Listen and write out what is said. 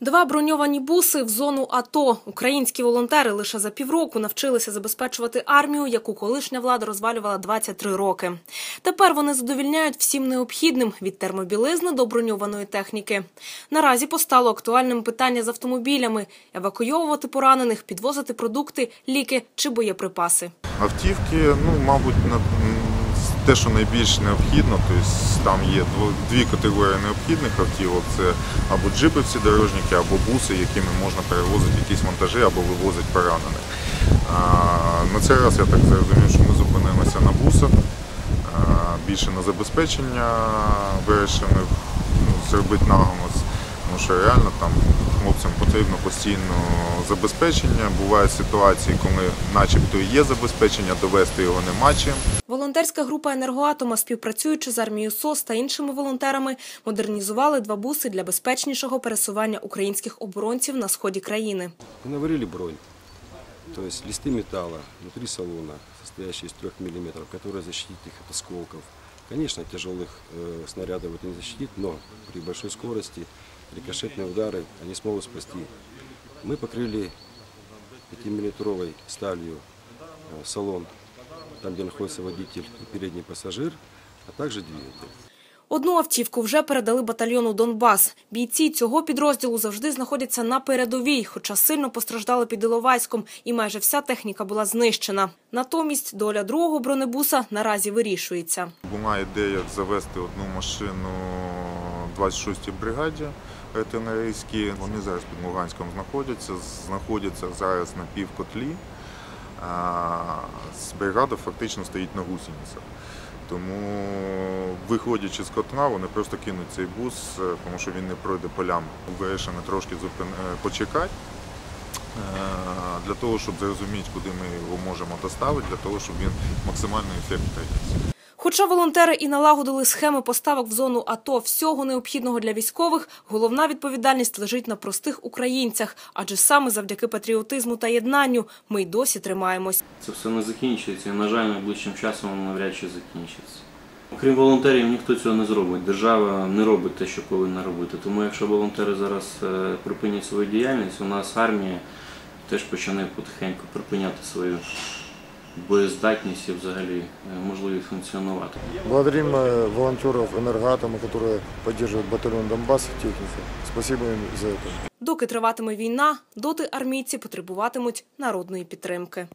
Два броньовані буси в зону АТО. Українські волонтери лише за півроку навчилися забезпечувати армію, яку колишня влада розвалювала 23 роки. Тепер вони задовільняють всім необхідним від термобілизни до броньованої техніки. Наразі постало актуальним питання з автомобілями: евакуйовувати поранених, підвозити продукти, ліки чи боєприпаси. Автівки, ну, мабуть, на- те, що найбільш необхідно, тобто там є дві категорії необхідних автівок: це або джипи вседорожники, або буси, якими можна перевозити якісь вантажі або вивозити поранених. На цей раз я так зрозумів, що ми зупинимося на бусах. Більше на забезпечення вирішили ну, зробити наголос. Тому що реально там хлопцям потрібно постійно забезпечення. Бувають ситуації, коли начебто і є забезпечення, довести його нема чим. Волонтерська група енергоатома, співпрацюючи з армією СОС та іншими волонтерами, модернізували два буси для безпечнішого пересування українських оборонців на сході країни. Мы наварили бронь, то есть листы металла внутри салона, состоящие из 3 мм, которые защитит их от осколков. Конечно, тяжелых э, снарядов это не защитит, но при большой скорости рикошетные удары они смогут спасти. Мы покрыли 5-миллиметровой сталью э, салон, там, где находится водитель и передний пассажир, а также двигатель. Одну автівку вже передали батальйону Донбас. Бійці цього підрозділу завжди знаходяться на передовій, хоча сильно постраждали під Іловайськом, і майже вся техніка була знищена. Натомість доля другого бронебуса наразі вирішується. Була ідея завести одну машину 26-й бригаді артилерійській. Вони зараз під Луганськом знаходяться, знаходяться зараз на півкотлі. Бригада фактично стоїть на гусеницях. Тому, виходячи з котла, вони просто кинуть цей бус, е, тому що він не пройде полям. Вирішили трошки е, почекати е, для того, щоб зрозуміти, куди ми його можемо доставити, для того, щоб він максимально ефект приніс. Хоча волонтери і налагодили схеми поставок в зону АТО всього необхідного для військових, головна відповідальність лежить на простих українцях, адже саме завдяки патріотизму та єднанню ми й досі тримаємось. Це все не закінчується і, на жаль, найближчим часом воно навряд чи закінчиться. Окрім волонтерів, ніхто цього не зробить. Держава не робить те, що повинна робити. Тому якщо волонтери зараз е, припинять свою діяльність, у нас армія теж почне потихеньку припиняти свою боєздатність і взагалі е, можливість функціонувати. Благодарим э, волонтеров «Энергоатома», которые поддерживают батальон «Донбасс» в технике. Спасибо им за это. Доки триватиме війна, доти армійці потребуватимуть народної підтримки.